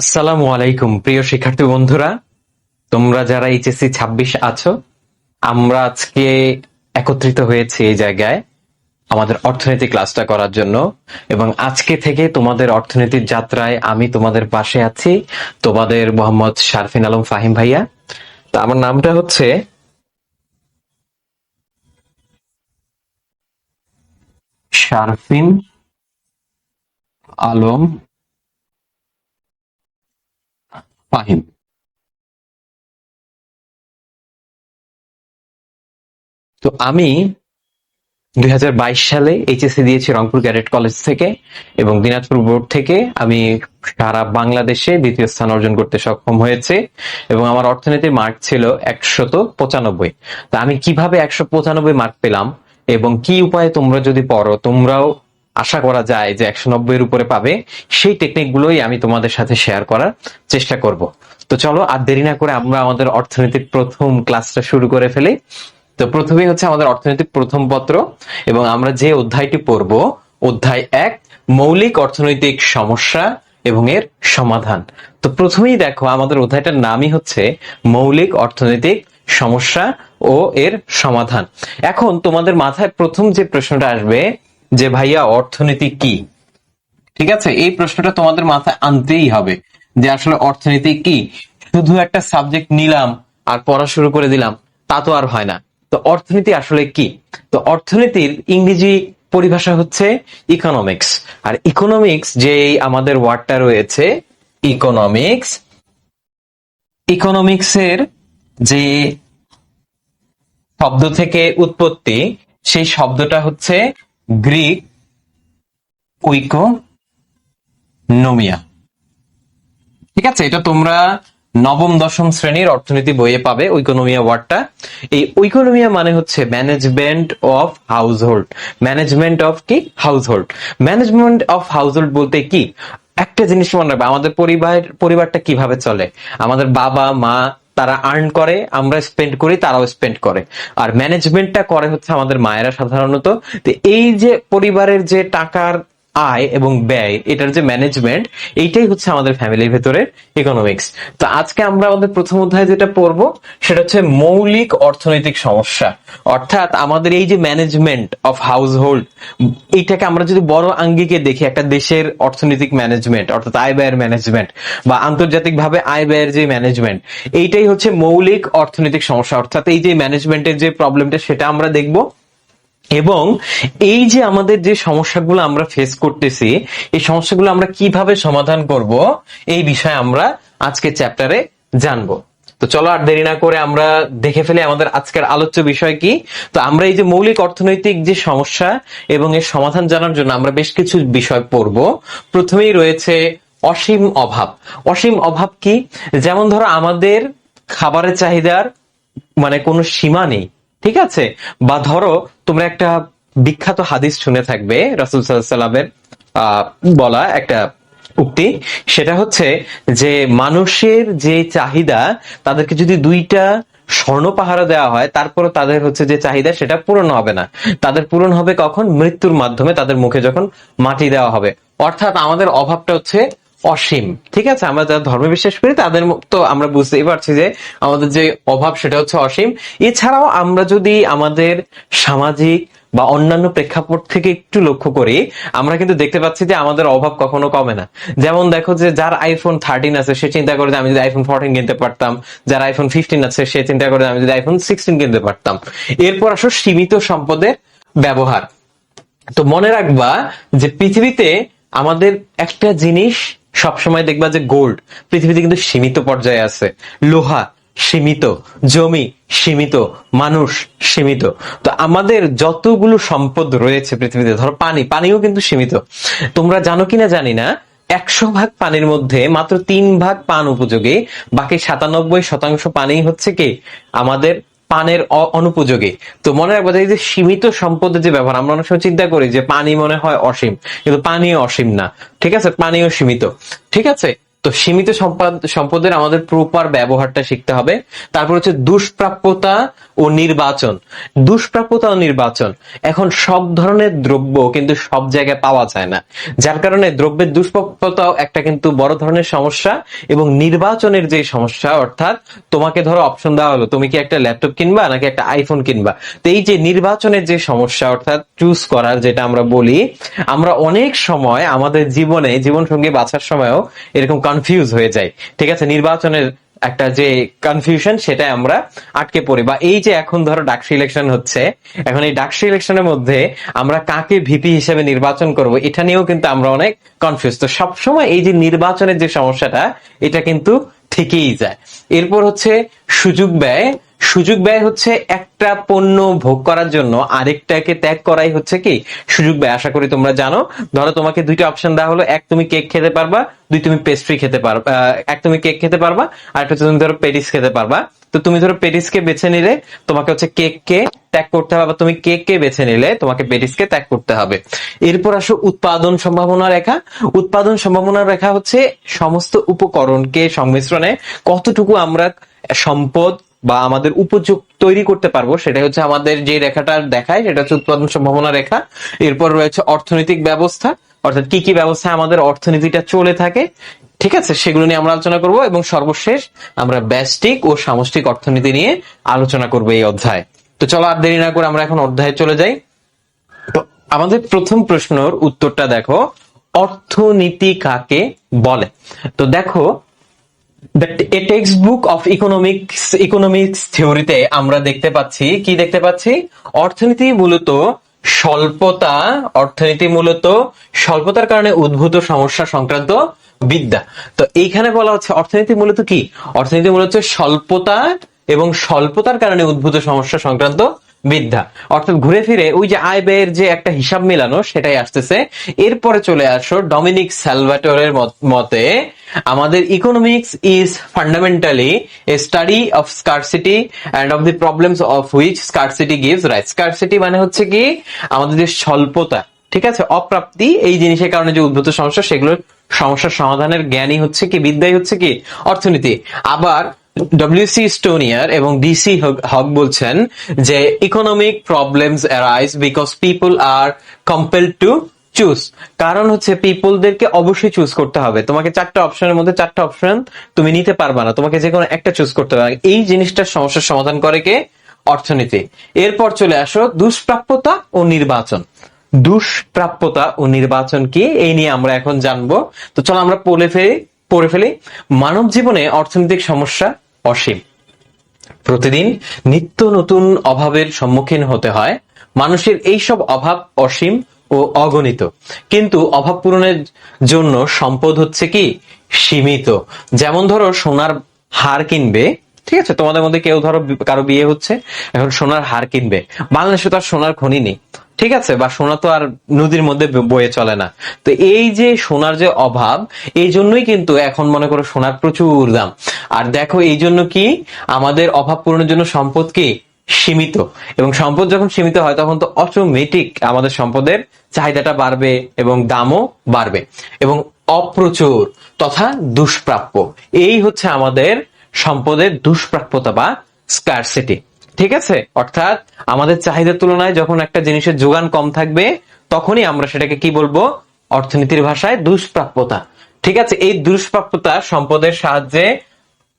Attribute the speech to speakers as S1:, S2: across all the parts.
S1: আসসালামু আলাইকুম, প্রিয় শিক্ষার্থী বন্ধুরা। তোমরা যারা এইচএসসি ছাব্বিশ আছো, আমরা আজকে একত্রিত হয়েছি এই জায়গায় আমাদের অর্থনীতি ক্লাসটা করার জন্য। এবং আজকে থেকে তোমাদের অর্থনীতির যাত্রায় আমি তোমাদের পাশে আছি তোমাদের মোহাম্মদ শারফিন আলম ফাহিম ভাইয়া। তা আমার নামটা হচ্ছে শারফিন আলম ফাহিম তো আমি দুই সালে এইচএসসি দিয়েছি রংপুর ক্যাডেট কলেজ থেকে এবং দিনাজপুর বোর্ড থেকে আমি সারা বাংলাদেশে দ্বিতীয় স্থান অর্জন করতে সক্ষম হয়েছে এবং আমার অর্থনীতির মার্ক ছিল একশত পঁচানব্বই। তা আমি কীভাবে একশো পঁচানব্বই মার্ক পেলাম এবং কি উপায়ে তোমরা যদি পড়ো, তোমরাও আশা করা যায় যে একশো নব্বই এর উপরে পাবে। সেই টেকনিক গুলোই আমি তোমাদের সাথে শেয়ার করার চেষ্টা করব। তো চলো, আর দেরি না করে আমরা আমাদের অর্থনীতির প্রথম ক্লাসটা শুরু করে ফেলি। তো প্রথমেই হচ্ছে আমাদের অর্থনৈতিক প্রথম পত্র, এবং আমরা যে অধ্যায়টি পড়ব, অধ্যায় এক, মৌলিক অর্থনৈতিক সমস্যা এবং এর সমাধান। তো প্রথমেই দেখো, আমাদের অধ্যায়টার নামই হচ্ছে মৌলিক অর্থনৈতিক সমস্যা ও এর সমাধান। এখন তোমাদের মাথায় প্রথম যে প্রশ্নটা আসবে যে ভাইয়া, অর্থনীতি কি? ঠিক আছে? এই প্রশ্নটা তোমাদের মাথায় আনতেই হবে যে আসলে অর্থনীতি কি? শুধু একটা সাবজেক্ট নিলাম আর পড়া শুরু করে দিলাম, তা তো আর হয় না। তো অর্থনীতি আসলে কি? তো অর্থনীতির ইংরেজি পরিভাষা হচ্ছে ইকোনমিক্স আর ইকোনমিক্স যে আমাদের ওয়ার্ডটা রয়েছে ইকোনমিক্স ইকোনমিক্সের যে শব্দ থেকে উৎপত্তি, সেই শব্দটা হচ্ছে গ্রিক, উইকো, নোমিয়া। ঠিক আছে, এটা তোমরা নবম, দশম শ্রেণির অর্থনীতি বইয়ে পাবে ইকোনমিয়া ওয়ার্ডটা। এই ইকোনমিয়া মানে হচ্ছে management of household management of কি? হাউসহোল্ড ম্যানেজমেন্ট অফ হাউসহোল্ড বলতে কি? একটা জিনিস মনে রাখবে, আমাদের পরিবার, পরিবারটা কীভাবে চলে? আমাদের বাবা, মা তারা আর্ন করে, আমরা স্পেন্ড করি, তারাও স্পেন্ড করে। আর ম্যানেজমেন্টটা করে হচ্ছে আমাদের মায়েরা সাধারণত। তো এই যে পরিবারের যে টাকার আয় এবং ব্যয়, এটার যে ম্যানেজমেন্ট এইটাই হচ্ছে আমাদের ফ্যামিলির ভেতরে ইকোনমিক্স তো আজকে আমরা আমাদের প্রথম অধ্যায় যেটা পড়ব, সেটা হচ্ছে মৌলিক অর্থনৈতিক সমস্যা। অর্থাৎ আমাদের এই যে ম্যানেজমেন্ট অফ হাউস হোল্ড এইটাকে আমরা যদি বড় আঙ্গিকে দেখি, একটা দেশের অর্থনৈতিক ম্যানেজমেন্ট অর্থাৎ আয় ব্যয়ের ম্যানেজমেন্ট বা আন্তর্জাতিকভাবে আয় ব্যয়ের যে ম্যানেজমেন্ট এইটাই হচ্ছে মৌলিক অর্থনৈতিক সমস্যা। অর্থাৎ এই যে ম্যানেজমেন্টের যে প্রবলেমটা সেটা আমরা দেখব। এবং এই যে আমাদের যে সমস্যাগুলো আমরা ফেস করতেছি, এই সমস্যাগুলো আমরা কীভাবে সমাধান করব, এই বিষয়ে আমরা আজকে চ্যাপ্টারে জানব। তো চলো আর দেরি না করে আমরা দেখে ফেলে আমাদের আজকের আলোচ্য বিষয় কি। তো আমরা এই যে মৌলিক অর্থনৈতিক যে সমস্যা এবং এর সমাধান জানার জন্য আমরা বেশ কিছু বিষয় পড়ব। প্রথমেই রয়েছে অসীম অভাব। অসীম অভাব কি? যেমন ধরো আমাদের খাবারের চাহিদার মানে কোনো সীমা নেই। ঠিক আছে? বা ধরো, তোমরা একটা বিখ্যাত হাদিস শুনে থাকবে, রাসুল সাল্লামের বলা একটা উক্তি। সেটা হচ্ছে যে, মানুষের যে চাহিদা, তাদেরকে যদি দুইটা স্বর্ণ পাহারা দেওয়া হয় তারপরে তাদের হচ্ছে যে চাহিদা, সেটা পূরণ হবে না। তাদের পূরণ হবে কখন? মৃত্যুর মাধ্যমে তাদের মুখে যখন মাটি দেওয়া হবে। অর্থাৎ আমাদের অভাবটা হচ্ছে অসীম। ঠিক আছে? আমরা যারা ধর্মে বিশ্বাস করি, তাদের তো আমরা বুঝতেই পারছি যে আমাদের যে অভাব, সেটা হচ্ছে অসীম। এছাড়াও আমরা যদি আমাদের সামাজিক বা অন্যান্য প্রেক্ষাপট থেকে একটু লক্ষ্য করি, আমরা কিন্তু দেখতে পাচ্ছি যে আমাদের অভাব কখনো কমে না। যেমন দেখো যে যার আইফোন থার্টিন আছে, সে চিন্তা করে আমি যদি আইফোন ফোরটিন কিনতে পারতাম, যার আইফোন ফিফটিন আছে, সে চিন্তা করে আমি যদি আইফোন সিক্সটিন কিনতে পারতাম। এরপর আসো সীমিত সম্পদের ব্যবহার। তো মনে রাখবা যে পৃথিবীতে আমাদের একটা জিনিস সবসময় দেখবা যে গোল্ড পৃথিবীতে কিন্তু সীমিত পর্যায়ে আছে। লোহা সীমিত, জমি সীমিত, মানুষ সীমিত। তো আমাদের যতগুলো সম্পদ রয়েছে পৃথিবীতে, ধরো পানি, পানিও কিন্তু সীমিত। তোমরা জানো কিনা জানি না, একশো ভাগ পানির মধ্যে মাত্র তিন ভাগ পান উপযোগী, বাকি সাতানব্বই শতাংশ পানি হচ্ছে কি? আমাদের পানের অনুপযোগী। তো মনে রাখব যে যে সীমিত সম্পদের যে ব্যবহার, আমরা অনেক সময় চিন্তা করি যে পানি মনে হয় অসীম, কিন্তু পানিও অসীম না। ঠিক আছে? পানিও সীমিত। ঠিক আছে? তো সীমিত সম্পদ সম্পদের আমাদের প্রপার ব্যবহারটা শিখতে হবে। তারপর হচ্ছে দুষ্প্রাপ্যতা ও নির্বাচন। দুষ্প্রাপ্যতা ও নির্বাচন। এখন সব ধরনের দ্রব্য কিন্তু সব জায়গায় পাওয়া যায় না। যার কারণে দ্রব্যের দুষ্প্রাপ্যতাও একটা কিন্তু বড় ধরনের সমস্যা এবং নির্বাচনের যে সমস্যা, অর্থাৎ তোমাকে ধরো অপশন দেওয়া হলো, তুমি কি একটা ল্যাপটপ কিনবা নাকি একটা আইফোন কিনবা? তো এই যে নির্বাচনের যে সমস্যা, অর্থাৎ চুজ করার যেটা আমরা বলি, আমরা অনেক সময় আমাদের জীবনে জীবন সঙ্গী বাঁচার সময়ও এরকম কনফিউজ হয়ে যাই ঠিক আছে? নির্বাচনের একটা যে কনফিউশন সেটা আমরা আটকে পড়ি। বা এই যে এখন ধরো ডাকসি ইলেকশন হচ্ছে, এখন এই ডাকসি ইলেকশনের মধ্যে আমরা কাকে ভিপি হিসেবে নির্বাচন করব, এটা নিয়েও কিন্তু আমরা অনেক কনফিউজ তো সবসময় এই যে নির্বাচনের যে সমস্যাটা, এটা কিন্তু থেকেই যায়। এরপর হচ্ছে সুযোগ ব্যয়। সুযোগ ব্যয় হচ্ছে একটা পণ্য ভোগ করার জন্য, আরেকটাকে ত্যাগ করাই হচ্ছে কি? সুযোগ ব্যয়। আশা করি তোমরা জানো। ধরো তোমাকে দুইটা অপশন দেওয়া হলো। এক তুমি কেক খেতে পারবা, দুই তুমি পেস্ট্রি খেতে পারবা এক তুমি কেক খেতে পারবা, আর একটা তুমি ধরো পেটিস খেতে পারবা। তো তুমি ধরো পেটিসকে বেছে নিলে, তোমাকে হচ্ছে কেককে ত্যাগ করতে হবে বা তুমি কেককে বেছে নিলে, তোমাকে পেটিসকে ত্যাগ করতে হবে। এরপর আসো উৎপাদন সম্ভাবনা রেখা। উৎপাদন সম্ভাবনা রেখা হচ্ছে সমস্ত উপকরণকে সংমিশ্রণে কতটুকু আমরা সম্পদ বা আমাদের উপযোগ তৈরি করতে পারব সেটা হচ্ছে আমাদের যে রেখাটা দেখায়, সেটা হচ্ছে উৎপাদন সম্ভাবনা রেখা। এরপর রয়েছে অর্থনৈতিক ব্যবস্থা, অর্থাৎ কি কি ব্যবস্থায় আমাদের অর্থনীতিটা চলে থাকে, ঠিক আছে? সেগুলো নিয়ে আমরা আলোচনা করব, এবং সর্বশেষ আমরা ব্যষ্টিক ও সামষ্টিক অর্থনীতি নিয়ে আলোচনা করব এই অধ্যায়। তো চলো আর দেরি না করে আমরা এখন অধ্যায়ে চলে যাই। তো আমাদের প্রথম প্রশ্নর উত্তরটা দেখো, অর্থনীতি কাকে বলে? তো দেখো a text book of economics economics থিওরিতে আমরা দেখতে পাচ্ছি, কি দেখতে পাচ্ছি? অর্থনীতি মূলত স্বল্পতা, অর্থনীতি মূলত স্বল্পতার কারণে উদ্ভূত সমস্যা সংক্রান্ত বিদ্যা। তো এইখানে বলা হচ্ছে অর্থনীতি মূলত কি? অর্থনীতি মূলত স্বল্পতা এবং স্বল্পতার কারণে উদ্ভূত সমস্যা সংক্রান্ত বিদ্যা। অর্থাৎ ঘুরে ফিরে ওই যে আয় ব্যয়ের যে একটা হিসাব মেলানো, সেটাই আসতেছে। এরপরে চলে আসো ডমিনিক স্যালভাটোরের মতে আমাদের economics is fundamentally a study of scarcity and of the problems of which scarcity gives right scarcity মানে হচ্ছে কি? আমাদের যে স্বল্পতা, ঠিক আছে? অপ্রাপ্তি, এই জিনিসের কারণে যে উদ্ভূত সমস্যা, সেগুলোর সমস্যার সমাধানের জ্ঞানই হচ্ছে কি? বিদ্যাই হচ্ছে কি? অর্থনীতি। আবার ডব্লিউসি স্টোনিয়ার এবং ডিসি হক বলছেন যে economic problems arise because people are compel to choose কারণ হচ্ছে পিপলদেরকে অবশ্যই চুজ করতে হবে। তোমাকে চারটা অপশনের মধ্যে চারটা অপশন তুমি নিতে পারবা না। তোমাকে যে কোনো একটা চুজ করতে হবে। এই জিনিসটার সমস্যার সমাধান করে কে? অর্থনীতি। এরপর চলে আসো, দুষ্প্রাপ্যতা ও নির্বাচন। দুষ্প্রাপ্যতা ও নির্বাচন কি? এই নিয়ে আমরা এখন জানব। তো চলো আমরা পড়ে ফেলি পড়ে ফেলি। মানব জীবনে অর্থনৈতিক সমস্যা অসীম। প্রতিদিন নিত্য নতুন অভাবের সম্মুখীন হতে হয়। মানুষের এইসব অভাব অসীম ও অগণিত। কিন্তু অভাব পূরণের জন্য সম্পদ হচ্ছে কি? সীমিত। যেমন ধরো সোনার হার কিনবে, ঠিক আছে? তোমাদের মধ্যে কেউ ধরো কারও বিয়ে হচ্ছে, এখন সোনার হার কিনবে। বাংলাদেশে তো আর সোনার খনি নেই। ঠিক আছে, বা সোনা তো আর নদীর মধ্যে বয়ে চলে না। তো এই যে সোনার যে অভাব, এই জন্যই কিন্তু এখন মনে করো সোনার প্রচুর দাম। আর দেখো, এই জন্য কি আমাদের অভাব পূরণের জন্য সম্পদ কি? সীমিত। এবং সম্পদ যখন সীমিত হয়, তখন তো অটোমেটিক আমাদের সম্পদের চাহিদাটা বাড়বে এবং দামও বাড়বে। এবং অপ্রচুর তথা দুষ্প্রাপ্য। এই হচ্ছে আমাদের সম্পদের দুষ্প্রাপ্যতা বা স্কারসিটি ঠিক আছে? অর্থাৎ আমাদের চাহিদার তুলনায় যখন একটা জিনিসের যোগান কম থাকবে, তখনই আমরা সেটাকে কি বলব? অর্থনীতির ভাষায় দুষ্প্রাপ্যতা। ঠিক আছে? এই দুষ্প্রাপ্যতা সম্পদের সাহায্যে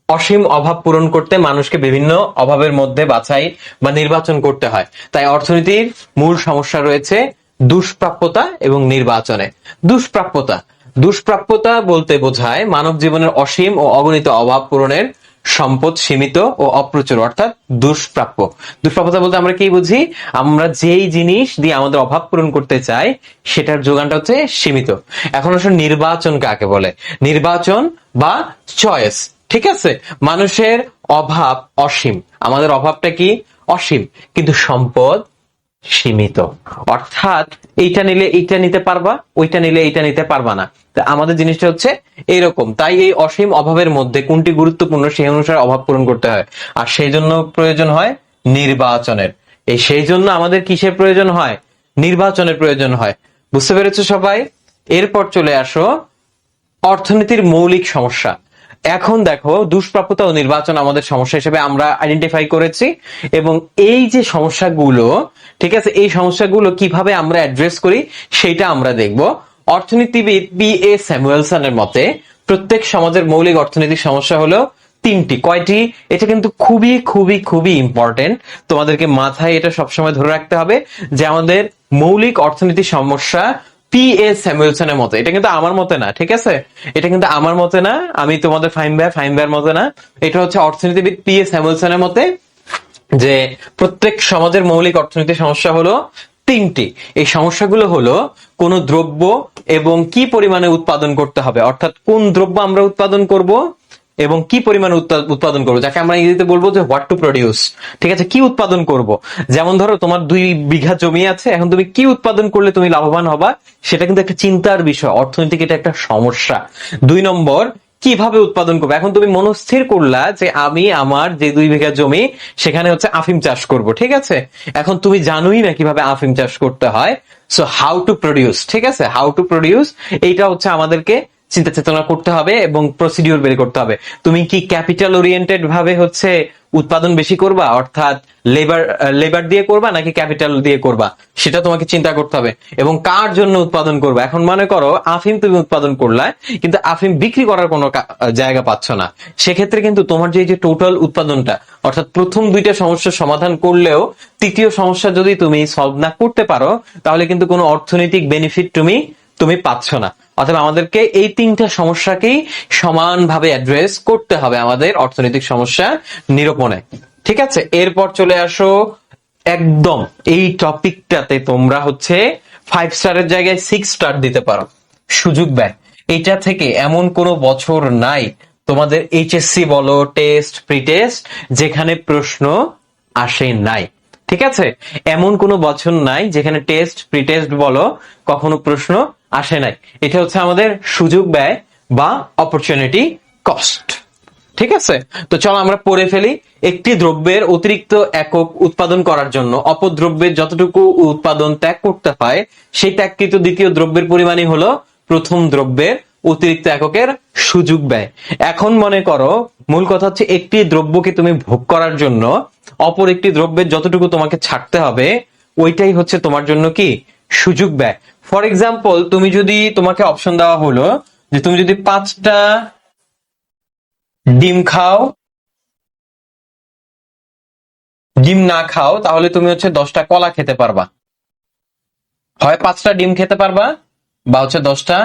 S1: অসীম অভাব পূরণ করতে মানুষকে বিভিন্ন অভাবের মধ্যে বাছাই বা নির্বাচন করতে হয়। তাই অর্থনীতির মূল সমস্যা রয়েছে দুষ্প্রাপ্যতা এবং নির্বাচনে। দুষ্প্রাপ্যতা। দুষ্প্রাপ্যতা বলতে বোঝায় মানব জীবনের অসীম ও অগণিত অভাব পূরণের সম্পদ সীমিত ও অপ্রচুর, অর্থাৎ দুষ্প্রাপ্য। দুষ্প্রাপ্যতা বলতে আমরা কি বুঝি? আমরা যেই জিনিস দিয়ে আমাদের অভাব পূরণ করতে চাই, সেটার যোগানটা হচ্ছে সীমিত। এখন আসলে নির্বাচন কাকে বলে? নির্বাচন বা চয়েস ঠিক আছে? মানুষের অভাব অসীম। আমাদের অভাবটা কি? অসীম। কিন্তু সম্পদ সীমিত। অর্থাৎ এইটা নিলে এইটা নিতে পারবা, ওইটা নিলে এইটা নিতে পারবা না। তা আমাদের জিনিসটা হচ্ছে এইরকম। তাই এই অসীম অভাবের মধ্যে কোনটি গুরুত্বপূর্ণ সেই অনুসারে অভাব পূরণ করতে হয়। আর সেই জন্য প্রয়োজন হয় নির্বাচনের। এই সেই জন্য আমাদের কিসের প্রয়োজন হয়? নির্বাচনের প্রয়োজন হয়। বুঝতে পেরেছ সবাই? এরপর চলে আসো অর্থনীতির মৌলিক সমস্যা। এখন দেখো, দুষ্প্রাপ্যতা ও নির্বাচন আমাদের সমস্যা হিসেবে আমরা আইডেন্টিফাই করেছি এবং এই যে সমস্যাগুলো, ঠিক আছে, এই সমস্যাগুলো কীভাবে আমরা অ্যাড্রেস করি সেটা আমরা দেখব। অর্থনীতিবিদ বি এ স্যামুয়েলসনের মতে, প্রত্যেক সমাজের মৌলিক অর্থনৈতিক সমস্যা হলো তিনটি। কয়টি? এটা কিন্তু খুবই খুবই খুবই ইম্পর্টেন্ট তোমাদেরকে মাথায় এটা সবসময় ধরে রাখতে হবে যে আমাদের মৌলিক অর্থনীতির সমস্যা পি এ স্যামুয়েলসনের মতে। এটা কিন্তু আমার মতে না, ঠিক আছে? এটা কিন্তু আমার মতে না, আমি তোমাদের ফাইম ভাই ফাইম ভাইয়ের মতে না। এটা হচ্ছে অর্থনীতিবিদ পি এ স্যামুয়েলসনের মতে যে প্রত্যেক সমাজের মৌলিক অর্থনৈতিক সমস্যা হলো তিনটি। এই সমস্যাগুলো হলো কোন দ্রব্য এবং কি পরিমাণে উৎপাদন করতে হবে। অর্থাৎ কোন দ্রব্য আমরা উৎপাদন করব এবং কি পরিমাণে উৎপা- উৎপাদন করব? যাকে আমরা ইংরেজিতে বলব যে হোয়াট টু প্রডিউস ঠিক আছে? কি উৎপাদন করব? যেমন ধরো, তোমার দুই বিঘা জমি আছে, এখন তুমি কি উৎপাদন করলে তুমি লাভবান হবা? সেটা কিন্তু একটা চিন্তার বিষয়। অর্থনৈতিক এটা একটা সমস্যা। দুই নম্বর, কীভাবে উৎপাদন করবে? এখন তুমি মনস্থির করলা যে আমি, আমার যে দুই বিঘা জমি, সেখানে হচ্ছে আফিম চাষ করব। ঠিক আছে? এখন তুমি জানোই না কীভাবে আফিম চাষ করতে হয়। সো হাউ টু প্রডিউস ঠিক আছে? হাউ টু প্রডিউস এইটা হচ্ছে আমাদেরকে চিন্তা চেতনা করতে হবে এবং প্রসিডিউর বের করতে হবে। তুমি কি ক্যাপিটাল ওরিয়েন্টেড ভাবে হচ্ছে উৎপাদন বেশি করবা? অর্থাৎ লেবার লেবার দিয়ে করবা নাকি ক্যাপিটাল দিয়ে করবা? সেটা তোমাকে চিন্তা করতে হবে। এবং কার জন্য উৎপাদন করবা? এখন মনে করো, আফিম তুমি উৎপাদন করলা, কিন্তু আফিম বিক্রি করার কোনো জায়গা পাচ্ছ না। সেক্ষেত্রে কিন্তু তোমার যে যে টোটাল উৎপাদনটা, অর্থাৎ প্রথম দুইটা সমস্যার সমাধান করলেও তৃতীয় সমস্যা যদি তুমি সলভ না করতে পারো, তাহলে কিন্তু কোনো অর্থনৈতিক বেনিফিট তুমি তুমি পাচ্ছ না। অথবা আমাদেরকে এই তিনটা সমস্যাকেই সমানভাবে অ্যাড্রেস করতে হবে আমাদের অর্থনৈতিক সমস্যা নিরূপণে। ঠিক আছে? এরপর চলে আসো একদম এই টপিকটাতে তোমরা হচ্ছে ফাইভ স্টারের জায়গায় সিক্স স্টার দিতে পারো। সুযোগ ব্যয়। এটা থেকে এমন কোনো বছর নাই। তোমাদের এইচএসসি বলো টেস্ট প্রি টেস্ট যেখানে প্রশ্ন আসে নাই। ঠিক আছে? এমন কোনো বছর নাই যেখানে টেস্ট প্রি টেস্ট বলো, কখনো প্রশ্ন আসে নাই। এটা হচ্ছে আমাদের সুযোগ ব্যয় বা অপরচুনিটি কস্ট ঠিক আছে? তো চলো আমরা পড়ে ফেলি একটি দ্রব্যের অতিরিক্ত একক উৎপাদন করার জন্য। অপদ্রব্যের যতটুকু উৎপাদন ত্যাগ করতে হয়, সেই ত্যাগকৃত দ্বিতীয় দ্রব্যের পরিমাণই হলো প্রথম দ্রব্যের অতিরিক্ত এককের সুযোগ ব্যয়। এখন মনে করো, মূল কথা হচ্ছে একটি দ্রব্যকে তুমি ভোগ করার জন্য অপর একটি দ্রব্যের যতটুকু তোমাকে ছাড়তে হবে, ওইটাই হচ্ছে তোমার জন্য কি? সুযোগ ব্যয়। ফর এক্সাম্পল তুমি যদি তোমাকে অপশন দেওয়া হলো যে তুমি যদি পাঁচটা ডিম খাও, ডিম না খাও, তাহলে তুমি হচ্ছে দশটা কলা খেতে পারবা। হয় পাঁচটা ডিম খেতে পারবা বা হচ্ছে দশটা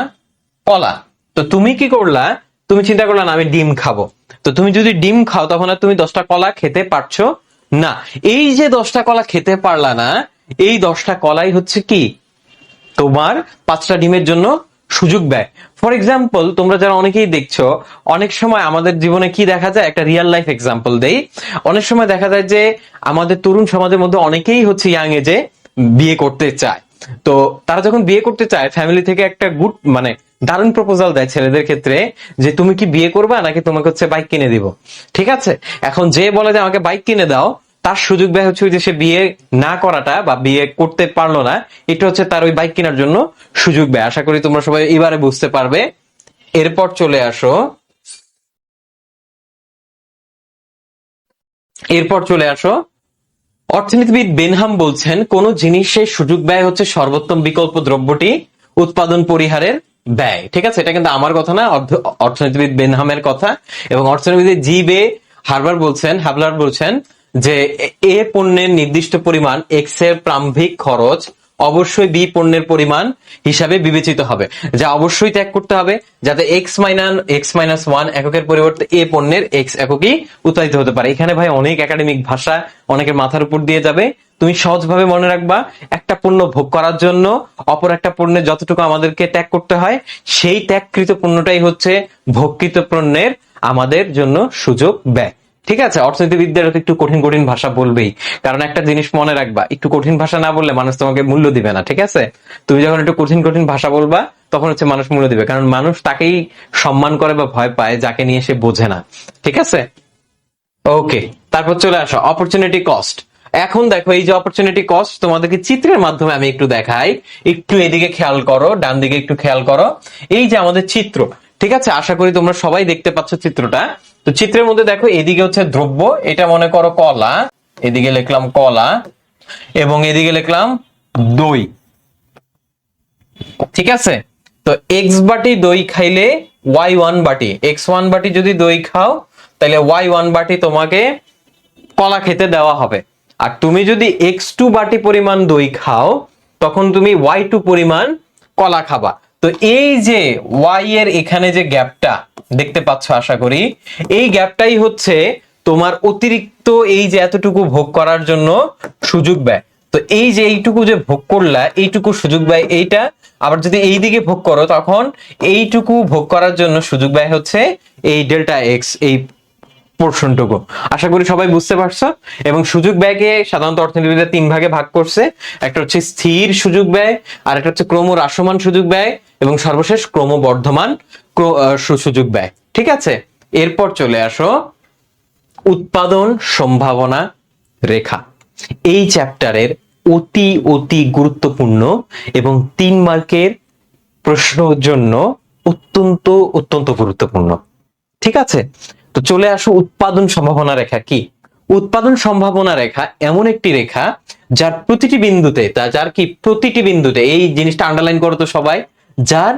S1: কলা। তো তুমি কি করলা? তুমি চিন্তা করলা, না, আমি ডিম খাব। তো তুমি যদি ডিম খাও, তখন আর তুমি দশটা কলা খেতে পারছ না। এই যে দশটা কলা খেতে পারলা না, এই দশটা কলাই হচ্ছে কি? তোমার পাঁচটা ডিমের জন্য সুযোগ ব্যয়। ফর এক্সাম্পল তোমরা যারা অনেকেই দেখছ, অনেক সময় আমাদের জীবনে কি দেখা যায়? একটা রিয়েল লাইফ এক্সাম্পল দেই। অনেক সময় দেখা যায় যে, আমাদের তরুণ সমাজের মধ্যে অনেকেই হচ্ছে ইয়াং এজে বিয়ে করতে চায়। তো তারা যখন বিয়ে করতে চায় ফ্যামিলি থেকে একটা গুড মানে দারুণ প্রপোজাল দেয় ছেলেদের ক্ষেত্রে যে, তুমি কি বিয়ে করবা নাকি তোমাকে হচ্ছে বাইক কিনে দিব? ঠিক আছে? এখন যে বলে যে, আমাকে বাইক কিনে দাও তার সুযোগ ব্যয় হচ্ছে যে সে বিয়ে না করাটা বা বিয়ে করতে পারল না, এটা হচ্ছে তার ওই বাইক কেনার জন্য সুযোগ ব্যয়। আশা করি তোমরা সবাই এবারে বুঝতে পারবে। এরপর চলে আসো। এরপর চলে আসো। অর্থনীতিবিদ বেনহাম বলছেন, কোন জিনিসের সুযোগ ব্যয় হচ্ছে সর্বোত্তম বিকল্প দ্রব্যটি উৎপাদন পরিহারের ব্যয়। ঠিক আছে, এটা কিন্তু আমার কথা না অর্থনীতিবিদ বেনহামের কথা। এবং অর্থনীতিবিদ জি বে হারবার বলছেন, হাবলার বলছেন যে এ- পণ্যের নির্দিষ্ট পরিমাণ এক্সের প্রারম্ভিক খরচ অবশ্যই বি পণ্যের পরিমাণ হিসাবে বিবেচিত হবে। যা অবশ্যই ত্যাগ করতে হবে, যাতে X minus X minus one এককের পরিবর্তে এ পণ্যের এক্স এককই উৎপাদিত হতে পারে। এখানে ভাই অনেক একাডেমিক ভাষা অনেকের মাথার উপর দিয়ে যাবে। তুমি সহজভাবে মনে রাখবা, একটা পণ্য ভোগ করার জন্য অপর একটা পণ্যের যতটুকু আমাদেরকে ত্যাগ করতে হয়, সেই ত্যাগকৃত পণ্যটাই হচ্ছে ভোগকৃত পণ্যের আমাদের জন্য সুযোগ ব্যয়। ঠিক আছে, অর্থনীতিবিদদের একটু কঠিন কঠিন ভাষা বলবেই। কারণ একটা জিনিস মনে রাখবা, একটু কঠিন ভাষা না বললে মানুষ তোমাকে মূল্য দিবে না, ঠিক আছে? তুমি যখন একটু কঠিন কঠিন ভাষা বলবা, তখন হচ্ছে মানুষ মূল্য দিবে। কারণ মানুষ তাকেই সম্মান করে বা ভয় পায়, যাকে নিয়ে সে বোঝে না। ঠিক আছে? ওকে, তারপর চলে আসো। অপরচুনিটি কস্ট এখন দেখো, এই যে অপরচুনিটি কস্ট তোমাদেরকে চিত্রের মাধ্যমে আমি একটু দেখাই। একটু এদিকে খেয়াল করো ডান দিকে একটু খেয়াল করো। এই যে আমাদের চিত্র ঠিক আছে, আশা করি তোমরা সবাই দেখতে পাচ্ছ চিত্রটা। তো চিত্রের মধ্যে দেখো, এদিকে হচ্ছে দ্রব্য, এটা মনে করো কলা, এদিকে লিখলাম কলা, এবং এদিকে লিখলাম দই। ঠিক আছে? তো এক্স বাটি দই খাইলে ওয়াই ওয়ান বাটি। এক্স ওয়ান বাটি যদি দই খাও, তাহলে ওয়াই ওয়ান বাটি তোমাকে কলা খেতে দেওয়া হবে। আর তুমি যদি এক্স টু বাটি পরিমাণ দই খাও, তখন তুমি ওয়াই টু পরিমাণ কলা খাবা। তো এই যে ওয়াই এর এখানে যে গ্যাপটা দেখতে পাচ্ছ আশা করি, এই গ্যাপটাই হচ্ছে তোমার অতিরিক্ত এই যে এতটুকু ভোগ করার জন্য সুযোগ ব্যয়। তো এই যে এইটুকু যে ভোগ করলা, এইটুকু সুযোগ ব্যয়, এইটা আবার যদি এই দিকে ভোগ করো, তখন এইটুকু ভোগ করার জন্য সুযোগ ব্যয় হচ্ছে এই ডেল্টা এক্স এই পোর্শনটুকু আশা করি সবাই বুঝতে পারছ। এবং সুযোগ ব্যয়কে সাধারণত অর্থনীতিবিদরা তিন ভাগে ভাগ করছে। একটা হচ্ছে স্থির সুযোগ ব্যয়, আর একটা হচ্ছে ক্রম হ্রাসমান সুযোগ ব্যয়, এবং সর্বশেষ ক্রমবর্ধমান সুযোগ ব্যয়। ঠিক আছে? এরপর চলে আসো। উৎপাদন সম্ভাবনা রেখা। এই চ্যাপ্টারের অতি অতি গুরুত্বপূর্ণ এবং তিন মার্কের প্রশ্নের জন্য অত্যন্ত অত্যন্ত গুরুত্বপূর্ণ। ঠিক আছে? তো চলে আসো উৎপাদন সম্ভাবনা রেখা কি? উৎপাদন সম্ভাবনা রেখা এমন একটি রেখা যার প্রতিটি বিন্দুতে যার কি? প্রতিটি বিন্দুতে, এই জিনিসটা আন্ডারলাইন করো তো সবাই, যার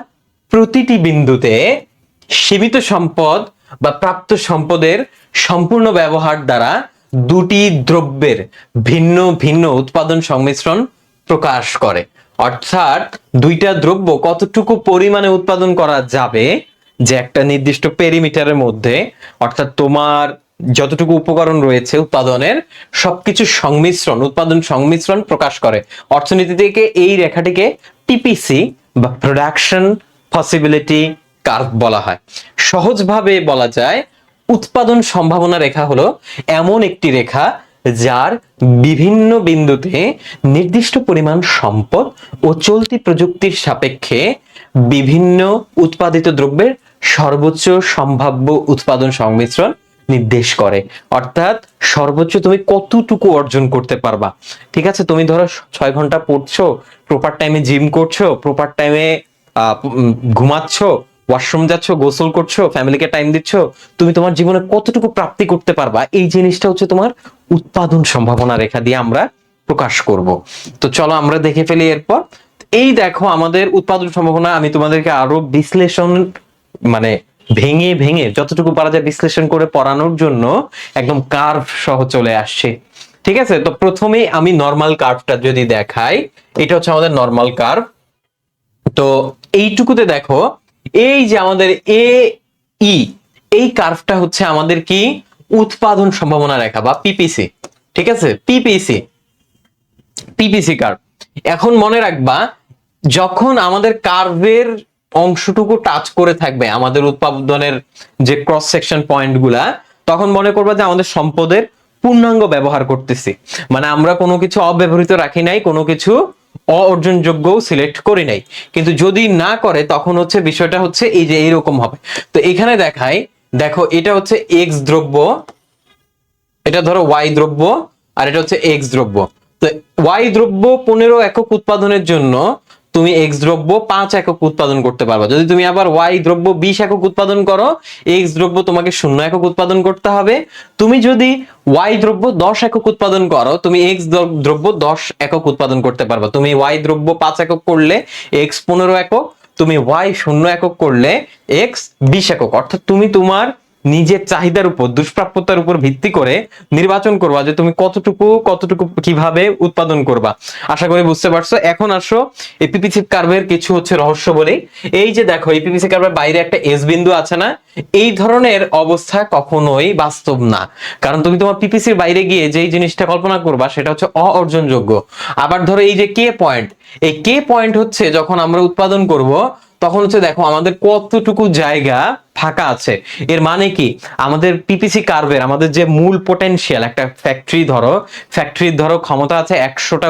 S1: প্রতিটি বিন্দুতে সীমিত সম্পদ বা প্রাপ্ত সম্পদের সম্পূর্ণ ব্যবহার দ্বারা দুটি দ্রব্যের ভিন্ন ভিন্ন উৎপাদন সংমিশ্রণ প্রকাশ করে। অর্থাৎ দুইটা দ্রব্য কতটুকু পরিমাণে উৎপাদন করা যাবে যে একটা নির্দিষ্ট পেরিমিটারের মধ্যে, অর্থাৎ তোমার যতটুকু উপকরণ রয়েছে উৎপাদনের, সবকিছু সংমিশ্রণ, উৎপাদন সংমিশ্রণ প্রকাশ করে। অর্থনীতি থেকে এই রেখাটিকে টিপিসি বা প্রোডাকশন পসিবিলিটি কার্ভ বলা হয়। সহজভাবে বলা যায়, উৎপাদন সম্ভাবনা রেখা হলো এমন একটি রেখা যার বিভিন্ন বিন্দুতে নির্দিষ্ট পরিমাণ সম্পদ ও চলতি প্রযুক্তির সাপেক্ষে বিভিন্ন উৎপাদিত দ্রব্যের সর্বোচ্চ সম্ভাব্য উৎপাদন সংমিশ্রণ নির্দেশ করে। অর্থাৎ সর্বোচ্চ তুমি কতটুকু অর্জন করতে পারবা? ঠিক আছে, তুমি ধরো ছয় ঘণ্টা পড়ছো প্রপার টাইমে জিম করছ প্রপার টাইমে ঘুমাচ্ছ ওয়াশরুম যাচ্ছ, গোসল করছ ফ্যামিলিকে টাইম দিচ্ছ, তুমি তোমার জীবনে কতটুকু প্রাপ্তি করতে পারবা? এই জিনিসটা হচ্ছে তোমার উৎপাদন সম্ভাবনা রেখা দিয়ে আমরা প্রকাশ করব। তো চলো আমরা দেখে ফেলি এরপর। এই দেখো আমাদের উৎপাদন সম্ভাবনা, আমি তোমাদেরকে আরও বিশ্লেষণ মানে ভেঙে ভেঙে যতটুকু পারা যায় বিশ্লেষণ করে পড়ানোর জন্য একদম কার্ভ সহ চলে আসছে। ঠিক আছে? তো প্রথমেই আমি নর্মাল কার্ভটা যদি দেখাই, এটা হচ্ছে আমাদের নর্মাল কার্ভ তো এইটুকুতে দেখো, এই যে আমাদের এ ই এই কার্ভটা হচ্ছে আমাদের কি? উৎপাদন সম্ভাবনা রেখা বা পিপিসি ঠিক আছে? পিপিসি পিপিসি কার্ভ এখন মনে রাখবা, যখন আমাদের কার্ভের অংশটুকু টাচ করে থাকবে আমাদের উৎপাদনের যে ক্রস সেকশন পয়েন্টগুলা, তখন মনে করবা যে আমাদের সম্পদের পূর্ণাঙ্গ ব্যবহার করতেছি। মানে আমরা কোনো কিছু অব্যবহৃত রাখি নাই, কোনো কিছু অর্জনযোগ্য সিলেক্ট করি নাই। কিন্তু যদি না করে, তখন হচ্ছে বিষয়টা হচ্ছে এই যে এইরকম হবে। তো এখানে দেখাই, দেখো এটা হচ্ছে এক্স দ্রব্য, এটা ধরো ওয়াই দ্রব্য, আর এটা হচ্ছে এক্স দ্রব্য। তো ওয়াই দ্রব্য পনেরো একক উৎপাদনের জন্য তুমি এক্স দ্রব্য পাঁচ একক উৎপাদন করতে পারবে। যদি তুমি আবার ওয়াই দ্রব্য বিশ একক উৎপাদন করো এক্স দ্রব্য তোমাকে শূন্য একক উৎপাদন করতে হবে। তুমি যদি ওয়াই দ্রব্য দশ একক উৎপাদন করো, তুমি এক্স দ্রব্য দশ একক উৎপাদন করতে পারবে। তুমি ওয়াই দ্রব্য পাঁচ একক করলে এক্স পনেরো একক, তুমি ওয়াই শূন্য একক করলে এক্স বিশ একক। অর্থাৎ তুমি তোমার নিজের চাহিদার উপর, দুষ্প্রাপ্যতার উপর ভিত্তি করে নির্বাচন করবা যে তুমি কতটুকু কতটুকু কীভাবে উৎপাদন করবা। আশা করি বুঝতে পারছ। এখন আসো এই পিপিসি কার্ভের কিছু হচ্ছে রহস্য বলি। এই যে দেখো এই পিপিসি কার্ভের বাইরে একটা এস বিন্দু আছে না? এই ধরনের অবস্থা কখনোই বাস্তব না। কারণ তুমি তোমার পিপিসির বাইরে গিয়ে যেই জিনিসটা কল্পনা করবা, সেটা হচ্ছে অ অর্জনযোগ্য আবার ধরো এই যে কে পয়েন্ট এই কে পয়েন্ট হচ্ছে যখন আমরা উৎপাদন করব, তখন হচ্ছে দেখো আমাদের কতটুকু জায়গা ফাঁকা আছে। এর মানে কি? আমাদের পিপিসি কার্ভের আমাদের যে মূল পোটেনশিয়াল একটা ফ্যাক্টরি ধরো ফ্যাক্টরির ধরো ক্ষমতা আছে একশোটা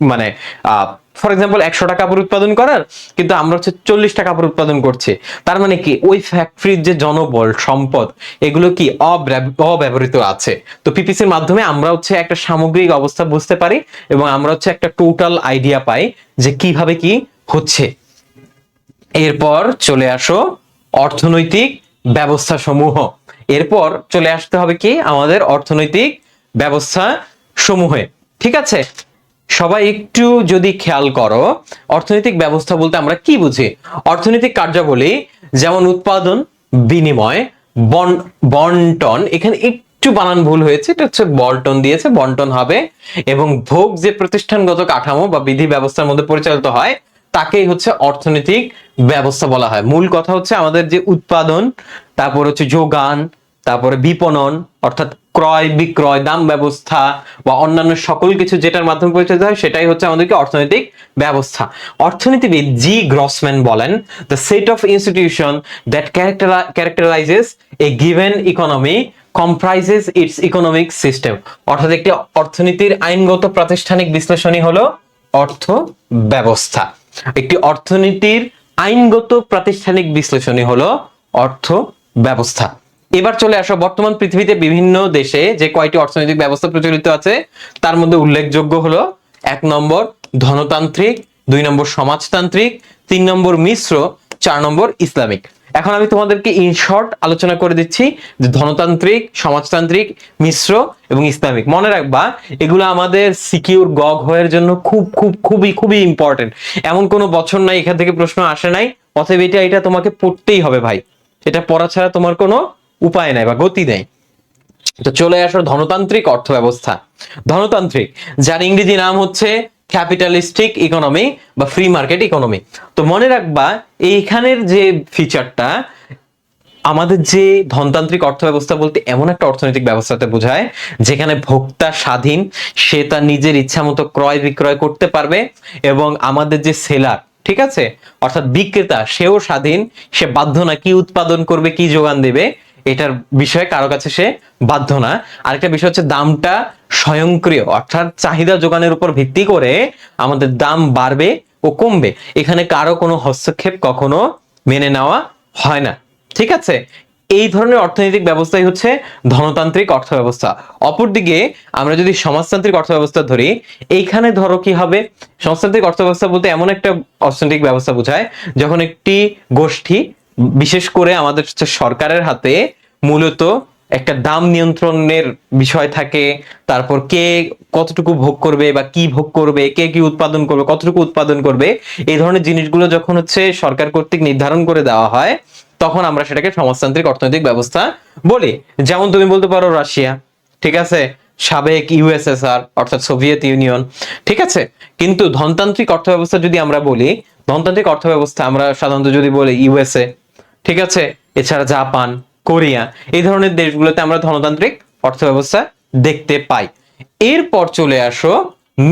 S1: মানে ফর এক্সাম্পল একশোটা কাপড় উৎপাদন করার, কিন্তু আমরা হচ্ছে চল্লিশটা কাপড় উৎপাদন করছি। তার মানে কি, ওই ফ্যাক্টরির যে জনবল, সম্পদ, এগুলো কি অব্যব- অব্যবহৃত আছে। তো পিপিসির মাধ্যমে আমরা হচ্ছে একটা সামগ্রিক অবস্থা বুঝতে পারি এবং আমরা হচ্ছে একটা টোটাল আইডিয়া পাই যে কীভাবে কি হচ্ছে। এরপর চলে আসো অর্থনৈতিক ব্যবস্থা সমূহ এরপর চলে আসতে হবে কি আমাদের অর্থনৈতিক ব্যবস্থা সমূহে ঠিক আছে? সবাই একটু যদি খেয়াল করো, অর্থনৈতিক ব্যবস্থা বলতে আমরা কি বুঝি? অর্থনৈতিক কার্যাবলী যেমন উৎপাদন, বিনিময়, বন, বন্টন, এখানে একটু বানান ভুল হয়েছে, এটা হচ্ছে বন্টন দিয়েছে, বন্টন হবে, এবং ভোগ যে প্রতিষ্ঠানগত কাঠামো বা বিধি ব্যবস্থার মধ্যে পরিচালিত হয়, তাকেই হচ্ছে অর্থনৈতিক ব্যবস্থা বলা হয়। মূল কথা হচ্ছে আমাদের যে উৎপাদন, তারপর হচ্ছে যোগান তারপরে বিপণন, অর্থাৎ ক্রয়, বিক্রয়, দাম ব্যবস্থা বা অন্যান্য সকল কিছু যেটার মাধ্যমে পরিচালিত হয়, সেটাই হচ্ছে আমাদেরকে অর্থনৈতিক ব্যবস্থা। অর্থনীতিবিদ জি গ্রসম্যান বলেন the set of institution that characterizes a given economy comprises its economic system অর্থাৎ একটি অর্থনীতির আইনগত প্রাতিষ্ঠানিক বিশ্লেষণই হলো অর্থ ব্যবস্থা। একটি অর্থনীতির আইনগত প্রাতিষ্ঠানিক বিশ্লেষণই হলো অর্থ ব্যবস্থা। এবার চলে আসো, বর্তমান পৃথিবীতে বিভিন্ন দেশে যে কয়টি অর্থনৈতিক ব্যবস্থা প্রচলিত আছে, তার মধ্যে উল্লেখযোগ্য হলো, এক নম্বর ধনতান্ত্রিক, দুই নম্বর সমাজতান্ত্রিক, তিন নম্বর মিশ্র, চার নম্বর ইসলামিক। এখন আমি তোমাদেরকে ইন শর্ট আলোচনা করে দিচ্ছি যে ধনতান্ত্রিক, সমাজতান্ত্রিক, মিশ্র এবং ইসলামিক। মনে রাখবা, এগুলো আমাদের সিকিউর গগ হয়ের জন্য খুব খুব, খুবই খুবই ইম্পর্টেন্ট এমন কোনো বছর নাই, এখান থেকে প্রশ্ন আসে নাই, অতএব এটা এটা তোমাকে পড়তেই হবে ভাই। এটা পড়া ছাড়া তোমার কোনো উপায় নাই বা গতি নেই। তো চলে আসো ধনতান্ত্রিক অর্থ ব্যবস্থা ধনতান্ত্রিক, যার ইংরেজি নাম হচ্ছে ক্যাপিটালিস্টিক ইকোনমি বা ফ্রি মার্কেট ইকোনমি তো মনে রাখবা, এইখানের যে ফিচারটা আমাদের যে ধনতান্ত্রিক অর্থ ব্যবস্থা বলতে এমন একটা অর্থনৈতিক ব্যবস্থাতে বোঝায়, যেখানে ভোক্তা স্বাধীন, সে তার নিজের ইচ্ছা মতো ক্রয় বিক্রয় করতে পারবে এবং আমাদের যে সেলার ঠিক আছে? অর্থাৎ বিক্রেতা, সেও স্বাধীন, সে বাধ্য না কি উৎপাদন করবে, কি যোগান দেবে এটার বিষয়ে কারও কাছে সে বাধ্য না। আরেকটা বিষয় হচ্ছে দামটা স্বয়ংক্রিয়, অর্থাৎ চাহিদা যোগানের উপর ভিত্তি করে আমাদের দাম বাড়বে ও কমবে। এখানে কারও কোনো হস্তক্ষেপ কখনো মেনে নেওয়া হয় না। ঠিক আছে? এই ধরনের অর্থনৈতিক ব্যবস্থাই হচ্ছে ধনতান্ত্রিক অর্থ ব্যবস্থা অপরদিকে আমরা যদি সমাজতান্ত্রিক অর্থ ব্যবস্থা ধরি, এইখানে ধরো কি হবে? সমাজতান্ত্রিক অর্থ ব্যবস্থা বলতে এমন একটা অর্থনৈতিক ব্যবস্থা বোঝায় যখন একটি গোষ্ঠী বিশেষ করে আমাদের সরকারের হাতে মূলত একটা দাম নিয়ন্ত্রণের বিষয় থাকে, তারপর কে কতটুকু ভোগ করবে বা কি ভোগ করবে, কে কি উৎপাদন করবে, কতটুকু উৎপাদন করবে, এই ধরনের জিনিসগুলো যখন হচ্ছে সরকার কর্তৃক নির্ধারণ করে দেওয়া হয়, তখন আমরা সেটাকে সমাজতান্ত্রিক অর্থনৈতিক ব্যবস্থা বলি। যেমন তুমি বলতে পারো রাশিয়া, ঠিক আছে? সাবেক ইউএসএসআর অর্থাৎ সোভিয়েত ইউনিয়ন, ঠিক আছে? কিন্তু ধনতান্ত্রিক অর্থ ব্যবস্থা যদি আমরা বলি, ধনতান্ত্রিক অর্থ ব্যবস্থা আমরা সাধারণত যদি বলি ইউএসএ ঠিক আছে? এছাড়া জাপান, কোরিয়া, এই ধরনের দেশগুলোতে আমরা ধনতান্ত্রিক অর্থ ব্যবস্থা দেখতে পাই। এরপর চলে আসো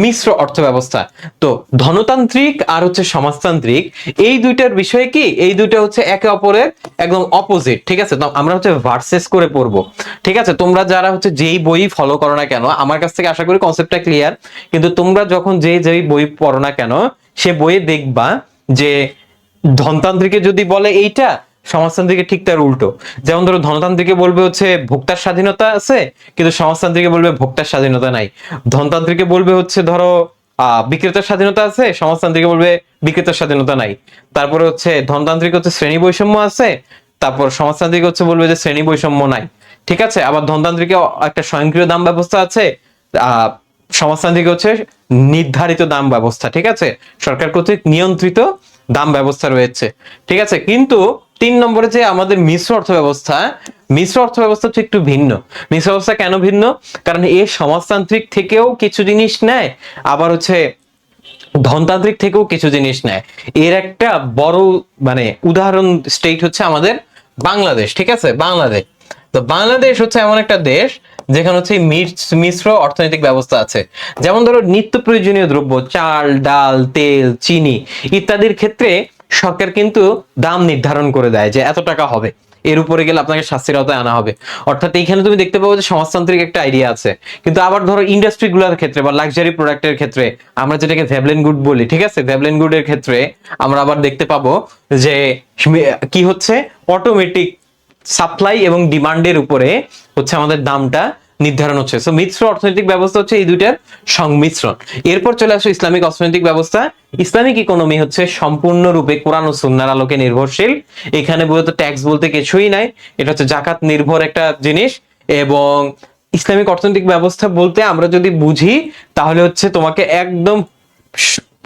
S1: মিশ্র অর্থ ব্যবস্থা তো ধনতান্ত্রিক আর হচ্ছে সমাজতান্ত্রিক, এই দুইটার বিষয় কি? এই দুইটা হচ্ছে একে অপরের একদম অপোজিট ঠিক আছে? আমরা হচ্ছে ভার্সেস করে পড়ব। ঠিক আছে? তোমরা যারা হচ্ছে যেই বই ফলো করো না কেন, আমার কাছ থেকে আশা করি কনসেপ্টটা ক্লিয়ার কিন্তু তোমরা যখন যে যেই বই পড়ো না কেন, সে বইয়ে দেখবা যে ধনতান্ত্রিকে যদি বলে এইটা সমাজতান্ত্রিকে ঠিক তার উল্টো। যেমন ধরো ধনতান্ত্রিকে বলবে হচ্ছে ভোক্তার স্বাধীনতা আছে, কিন্তু সমাজতান্ত্রিকে বলবে ভোক্তার স্বাধীনতা নাই। ধনতান্ত্রিকে বলবে হচ্ছে ধরো আহ বিক্রেতার স্বাধীনতা আছে, সমাজতান্ত্রিকে বলবে বিক্রেতার স্বাধীনতা নাই। তারপরে হচ্ছে ধনতান্ত্রিক হচ্ছে শ্রেণি বৈষম্য আছে, তারপর সমাজতান্ত্রিক হচ্ছে বলবে যে শ্রেণি বৈষম্য নাই। ঠিক আছে? আবার ধনতান্ত্রিকে একটা স্বয়ংক্রিয় দাম ব্যবস্থা আছে সমাজতান্ত্রিক হচ্ছে নির্ধারিত দাম ব্যবস্থা। ঠিক আছে? সরকার কর্তৃক নিয়ন্ত্রিত দাম ব্যবস্থা রয়েছে। ঠিক আছে? কিন্তু তিন নম্বরে যে আমাদের মিশ্র অর্থ ব্যবস্থা মিশ্র অর্থ ব্যবস্থা হচ্ছে একটু ভিন্ন। মিশ্র অবস্থা কেন ভিন্ন? কারণ এ সমাজতান্ত্রিক থেকেও কিছু জিনিস নেয়, আবার হচ্ছে ধনতান্ত্রিক থেকেও কিছু জিনিস নেয়। এর একটা বড় মানে উদাহরণ স্টেট হচ্ছে আমাদের বাংলাদেশ, ঠিক আছে? বাংলাদেশ। তো বাংলাদেশ হচ্ছে এমন একটা দেশ, যেখানে হচ্ছে মিশ্র অর্থনৈতিক ব্যবস্থা আছে। যেমন ধরো নিত্য প্রয়োজনীয় দ্রব্য, চাল, ডাল, তেল, চিনি ইত্যাদির ক্ষেত্রে সরকার কিন্তু দাম নির্ধারণ করে দেয় যে এত টাকা হবে। এর উপরে গেলে আপনাকে শাস্তির আওতায় আনা হবে। অর্থাৎ এইখানে তুমি দেখতে পাবো যে সমাজতান্ত্রিক একটা আইডিয়া আছে। কিন্তু আবার ধরো ইন্ডাস্ট্রি গুলোর ক্ষেত্রে বা লাক্সারি প্রোডাক্টের ক্ষেত্রে আমরা যেটাকে ভ্যাবলেন গুড বলি, ঠিক আছে? ভ্যাবলেন গুডের ক্ষেত্রে আমরা আবার দেখতে পাবো যে কি হচ্ছে? অটোমেটিক সাপ্লাই এবং ডিমান্ডের উপরে হচ্ছে আমাদের দামটা নির্ধারণ হচ্ছে। সো মিশ্র অর্থনৈতিক ব্যবস্থা হচ্ছে এই দুইটার সংমিশ্রণ। এরপর চলে আসো ইসলামিক অর্থনৈতিক ব্যবস্থা। ইসলামিক ইকোনমি হচ্ছে সম্পূর্ণরূপে কোরআন ও সুন্নার আলোকে নির্ভরশীল। এখানে বলতে ট্যাক্স বলতে কিছুই নাই। এটা হচ্ছে জাকাত নির্ভর একটা জিনিস এবং ইসলামিক অর্থনৈতিক ব্যবস্থা বলতে আমরা যদি বুঝি, তাহলে হচ্ছে তোমাকে একদম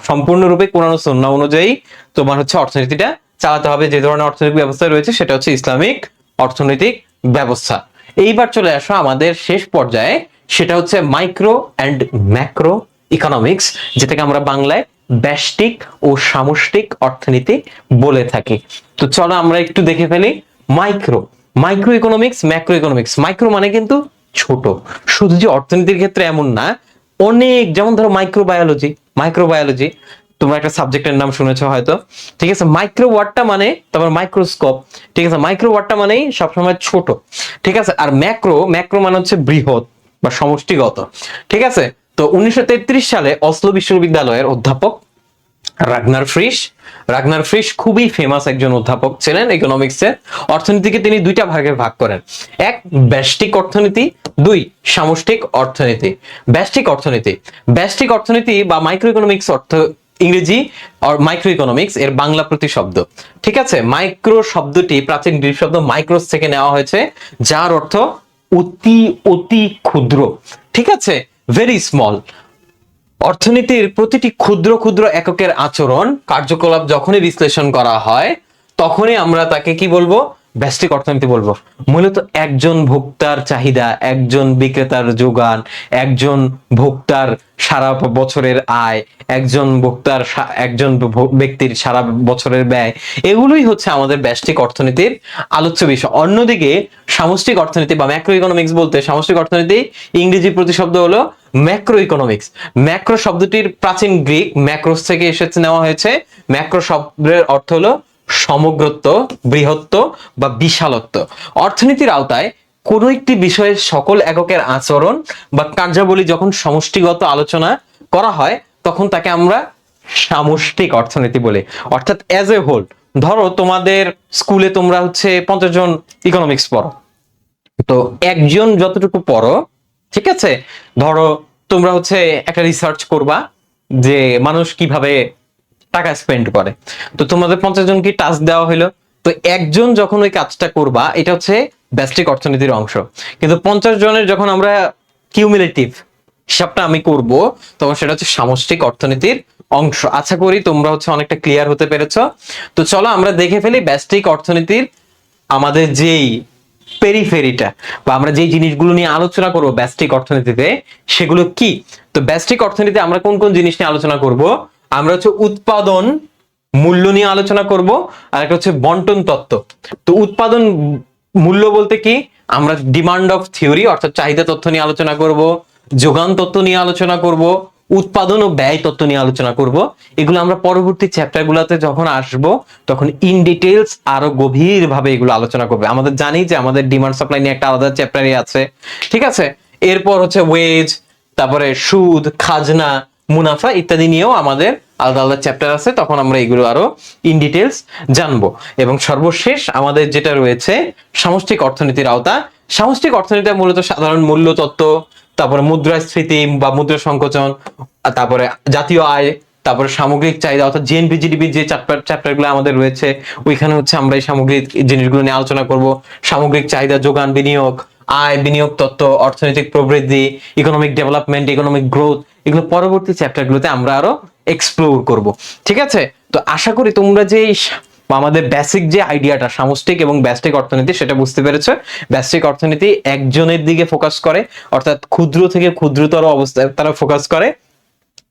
S1: সম্পূর্ণরূপে কোরআন ও সুন্নাহ অনুযায়ী তোমার হচ্ছে অর্থনীতিটা চালাতে হবে। যে ধরনের অর্থনৈতিক ব্যবস্থা রয়েছে, সেটা হচ্ছে ইসলামিক অর্থনৈতিক ব্যবস্থা। এইবার চলে আসো আমাদের শেষ পর্যায়ে, সেটা হচ্ছে মাইক্রো অ্যান্ড ম্যাক্রো ইকোনমিক্স যেটাকে আমরা বাংলায় ব্যষ্টিক ও সামষ্টিক অর্থনীতি বলে থাকি। তো চলো আমরা একটু দেখে ফেলি micro micro economics macro economics micro মানে কিন্তু ছোট, শুধু যে অর্থনীতির ক্ষেত্রে এমন না, অনেক, যেমন ধরো মাইক্রোবায়োলজি মাইক্রোবায়োলজি তোমরা একটা সাবজেক্টের নাম শুনেছো হয়তো। ঠিক আছে? মাইক্রো ওয়ার্ডটা মানে তোমার মাইক্রোস্কোপ ঠিক আছে? মাইক্রো ওয়ার্ডটা মানেই সবসময় ছোট। ঠিক আছে? আর ম্যাক্রো ম্যাক্রো মানে হচ্ছে বৃহৎ বা সমষ্টিগত। ঠিক আছে? তো উনিশশো সালে অসলো বিশ্ববিদ্যালয়ের অধ্যাপক রাগনার ফ্রিস রাগনার ফ্রিস খুবই ফেমাস একজন অধ্যাপক ছিলেন ইকোনমিক্সে অর্থনীতিকে তিনি দুইটা ভাগে ভাগ করেন। এক, ব্যষ্টিক অর্থনীতি, দুই, সামষ্টিক অর্থনীতি। ব্যষ্টিক অর্থনীতি। ব্যষ্টিক অর্থনীতি বা মাইক্রো ইকোনমিক্স অর্থ ইংরেজি মাইক্রো ইকোনমিক্স এর বাংলা প্রতিশব্দ। ঠিক আছে? মাইক্রো শব্দটি, প্রাচীন গ্রিক শব্দ মাইক্রোস থেকে নেওয়া হয়েছে, যার অর্থ অতি অতি ক্ষুদ্র। ঠিক আছে? ভেরি স্মল অর্থনীতির প্রতিটি ক্ষুদ্র ক্ষুদ্র এককের আচরণ, কার্যকলাপ যখনই বিশ্লেষণ করা হয়, তখনই আমরা তাকে কি বলব? ব্যষ্টিক অর্থনীতি বলব। মূলত একজন ভোক্তার চাহিদা, একজন বিক্রেতার যোগান, একজন ভোক্তার সারা বছরের আয়, একজন ভোক্তার একজন ব্যক্তির সারা বছরের ব্যয়, এগুলোই হচ্ছে আমাদের ব্যষ্টিক অর্থনীতির আলোচ্য বিষয়। অন্যদিকে সামষ্টিক অর্থনীতি বা ম্যাক্রো ইকোনমিক্স বলতে সামষ্টিক অর্থনীতি ইংরেজি প্রতিশব্দ হলো ম্যাক্রো ইকোনমিক্স ম্যাক্রো শব্দটির প্রাচীন গ্রিক ম্যাক্রোস থেকে এসেছে, নেওয়া হয়েছে। ম্যাক্রো শব্দের অর্থ হলো সমগ্রত্ব, বৃহত্ব বা বিশালত্ব। অর্থনীতির আওতায় কোনো একটি বিষয়ের সকল এককের আচরণ বা কার্যাবলী যখন সমষ্টিগত আলোচনা করা হয়, তখন তাকে আমরা সামষ্টিক অর্থনীতি বলি। অর্থাৎ অ্যাজ এ হোল ধরো তোমাদের স্কুলে তোমরা হচ্ছে পঞ্চাশ জন ইকোনমিক্স পড়ো। তো একজন যতটুকু পড়ো, ঠিক আছে? ধরো তোমরা হচ্ছে একটা রিসার্চ করবা যে মানুষ কীভাবে টাকা স্পেন্ড করে। তো তোমাদের পঞ্চাশ জনকে টাস্ক দেওয়া হলো তো একজন যখন ওই কাজটা করবা, এটা হচ্ছে ব্যষ্টিক অর্থনীতির অংশ। কিন্তু পঞ্চাশ জনের যখন আমরা কিউমিলেটিভ হিসাবটা আমি করব, তখন সেটা হচ্ছে সামষ্টিক অর্থনীতির অংশ। আশা করি তোমরা হচ্ছে অনেকটা ক্লিয়ার হতে পেরেছ। তো চলো আমরা দেখে ফেলি ব্যষ্টিক অর্থনীতির আমাদের যেই পেরিফেরিটা বা আমরা যেই জিনিসগুলো নিয়ে আলোচনা করব ব্যষ্টিক অর্থনীতিতে, সেগুলো কি? তো ব্যষ্টিক অর্থনীতিতে আমরা কোন কোন জিনিস নিয়ে আলোচনা করব? আমরা হচ্ছে উৎপাদন মূল্য নিয়ে আলোচনা করব, আর একটা হচ্ছে বন্টন তত্ত্ব। তো উৎপাদন মূল্য বলতে কি? আমরা ডিমান্ড অফ থিওরি অর্থাৎ চাহিদা তথ্য নিয়ে আলোচনা করব, যোগান তত্ত্ব নিয়ে আলোচনা করব, উৎপাদন ও ব্যয় তত্ত্ব নিয়ে আলোচনা করব। এগুলো আমরা পরবর্তী চ্যাপ্টার গুলাতে যখন আসব, তখন ইন ডিটেলস আরও গভীর ভাবে এগুলো আলোচনা করবে। আমাদের জানি যে আমাদের ডিমান্ড সাপ্লাই নিয়ে একটা আলাদা চ্যাপ্টারই আছে। ঠিক আছে? এরপর হচ্ছে ওয়েজ তারপরে সুদ, খাজনা মুনাফা ইত্যাদি নিয়েও আমাদের আলাদা আলাদা চ্যাপ্টার আছে, তখন আমরা এগুলো আরও ইন ডিটেলস জানব। এবং সর্বশেষ আমাদের যেটা রয়েছে, সামষ্টিক অর্থনীতির আওতা। সামষ্টিক অর্থনীতি মূলত সাধারণ মূল্য তত্ত্ব, তারপরে মুদ্রাস্ফীতি বা মুদ্রা সংকোচন তারপরে জাতীয় আয়, তারপরে সামগ্রিক চাহিদা, অর্থাৎ জিএনপি জিডিপি যে চ্যাপ্টার চ্যাপ্টারগুলো আমাদের রয়েছে, ওইখানে হচ্ছে আমরা এই সামগ্রিক জিনিসগুলো নিয়ে আলোচনা করব। সামগ্রিক চাহিদা, যোগান, বিনিয়োগ আয়, বিনিয়োগ তত্ত্ব, অর্থনৈতিক প্রবৃদ্ধি ইকোনমিক ডেভেলপমেন্ট ইকোনমিক গ্রোথ এগুলো পরবর্তী চ্যাপ্টারগুলোতে আমরা আরও এক্সপ্লোর করব। ঠিক আছে? তো আশা করি তোমরা যে আমাদের বেসিক যে আইডিয়াটা সামষ্টিক এবং ব্যষ্টিক অর্থনীতি, সেটা বুঝতে পেরেছ। ব্যষ্টিক অর্থনীতি একজনের দিকে ফোকাস করে, অর্থাৎ ক্ষুদ্র থেকে ক্ষুদ্রতর অবস্থায় তারা ফোকাস করে।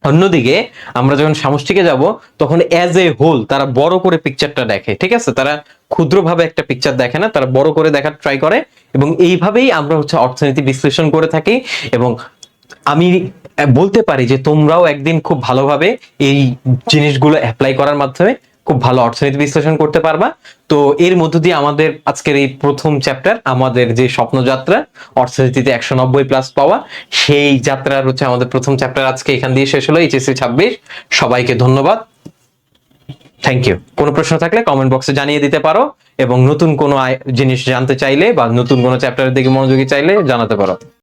S1: অন্যদিকে আমরা যখন সামষ্টিকে যাব, তখন অ্যাজ এ হোল তারা বড় করে পিকচারটা দেখে। ঠিক আছে? তারা ক্ষুদ্রভাবে একটা পিকচার দেখে না, তারা বড় করে দেখার ট্রাই করে এবং এইভাবেই আমরা হচ্ছে অর্থনীতি বিশ্লেষণ করে থাকি এবং আমি বলতে পারি যে তোমরাও একদিন খুব ভালোভাবে এই জিনিসগুলো অ্যাপ্লাই করার মাধ্যমে খুব ভালো অর্থনীতি বিশ্লেষণ করতে পারবা। তো এর মধ্য দিয়ে আমাদের আজকের এই প্রথম চ্যাপ্টার আমাদের যে স্বপ্নযাত্রা, অর্থনীতিতে একশো নব্বই প্লাস পাওয়া, সেই যাত্রার হচ্ছে আমাদের প্রথম চ্যাপ্টার আজকে এখান দিয়ে শেষ হলো, এইচএসসি ছাব্বিশ। সবাইকে ধন্যবাদ। থ্যাংক ইউ কোনো প্রশ্ন থাকলে কমেন্ট বক্সে জানিয়ে দিতে পারো এবং নতুন কোনো জিনিস জানতে চাইলে বা নতুন কোনো চ্যাপ্টারের দিকে মনোযোগী চাইলে জানাতে পারো।